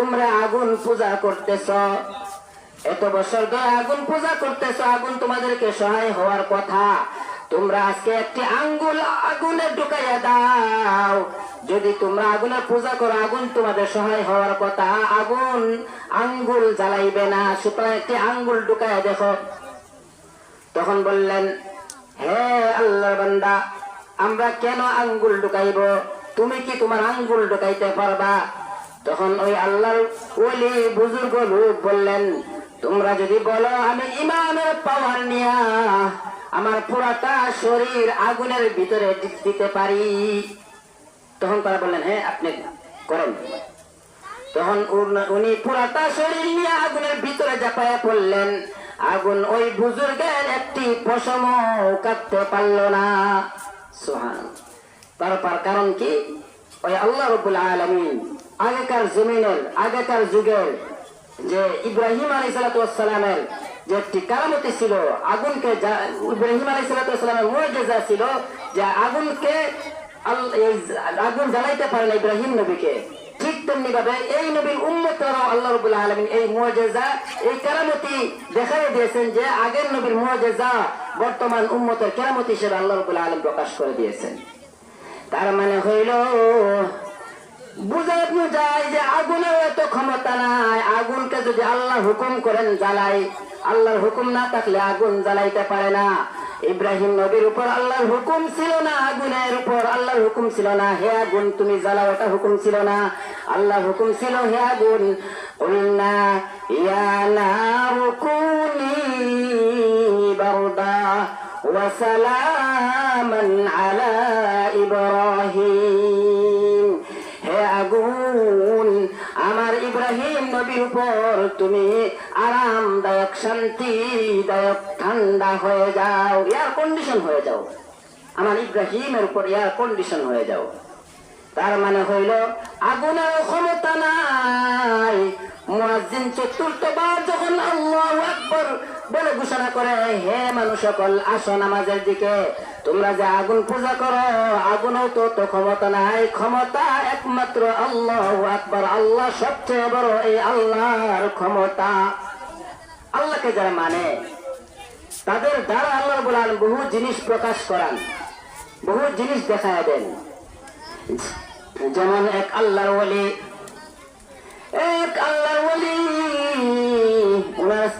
তোমরা আগুন পূজা করতেছ। এত বছর ধরে আগুন পূজা করতেছ, আগুন তোমাদেরকে সহায় হওয়ার কথা। তোমরা আজকে একটি আঙ্গুল আগুনে ঢুকাইয়া দাও। যদি তোমরা আগুনের পূজা করো, আগুন তোমাদের সহায় হওয়ার কথা। আগুন আঙ্গুল জ্বালাইবে না, সুতরাং একটি আঙ্গুল ঢুকাইয়া দেখো। তখন বললেন, হে আল্লাহ বান্দা, আমরা কেন আঙ্গুল ঢুকাইব? তুমি কি তোমার আঙ্গুল ঢুকাইতে পারবা? তখন ওই আল্লাহর ওলি বুজুর্গ লোক বললেন, তোমরা যদি বলো, আমি ইমানের পাওয়ার নিয়া আমার পুরাটা শরীর আগুনের ভিতরে দিতে পারি। তখন তারা বললেন হ্যাঁ আপনি করেন। তখন উন- পুরাটা শরীর নিয়ে আগুনের ভিতরে জাপায়া পড়লেন। আগুন ওই বুজুর্গের একটি পশম কাটতে পারল না। সোহান তারপর কারণ কি? ওই আল্লাহ রবুল আলমিন আগেকার জমিনের, আগেকার যুগের যে ইব্রাহিম আলী সালাতামের যে একটি কারামতি ছিল, আগুনকে ইব্রাহিম আলী সালাতামের মর্যাদা ছিল যে আগুনকে আগুন জ্বালাইতে পারে না ইব্রাহিম নবীকে। ঠিক তেমনি ভাবে এই নবীর উম্মতরাও আল্লাহ রবুল্লাহ আলমিন এই মুআজিজা এই কেরামতি দেখাই দিয়েছেন যে আগের নবীর মুআজিজা বর্তমান উম্মতের কেরামতি হিসেবে আল্লাহ রবুল্লাহ আলম প্রকাশ করে দিয়েছেন। তার মানে হইল বুঝানো যায় যে আগুনের এত ক্ষমতা নাই। আগুনকে যদি আল্লাহ হুকুম করেন জ্বালাই, আল্লাহর হুকুম না থাকলে আগুন জ্বালাইতে পারে না। ইব্রাহিম নবীর উপর আল্লাহর হুকুম ছিল না, আগুনের উপর আল্লাহর হুকুম ছিল না। হে আগুন, তুমি জ্বালাও, এটা হুকুম ছিল না। আল্লাহর হুকুম ছিল, হে আগুন কুলনা ইয়া নারু কুনি বারদা ওয়া সালামান আলা ইব্রাহিম। আমার ইব্রাহিম নবীর উপর তুমি আরামদায়ক, শান্তিদায়ক, ঠান্ডা হয়ে যাও এয়ার কন্ডিশন হয়ে যাও। আমার ইব্রাহিমের উপর এয়ার কন্ডিশন হয়ে যাও। তার মানে হইল, আগুনের ক্ষমতা নাই মুয়াজ্জিন চতুর্থবার যখন আল্লাহু আকবার বলে ঘোষণা করে, হে মানুষ সকল, আসো নামাজের দিকে। তোমরা যে আগুন পূজা করো, আগুনও তো তো ক্ষমতা নাই। ক্ষমতা একমাত্র আল্লাহ আকবার। আল্লাহ সবচেয়ে বড় এই আল্লাহর ক্ষমতা। আল্লাহকে যারা মানে তাদের দ্বারা আল্লাহ বলান বহু জিনিস প্রকাশ করান, বহু জিনিস দেখায় দেন। যেমন এক আল্লাহর ওলি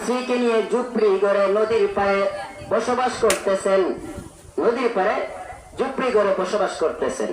স্ত্রীকে নিয়ে ঝুপড়ি গড়ে নদীর পায়ে বসবাস করতেছেন। নদীর পাড়ে ঝুপড়ি গড়ে বসবাস করতেছেন।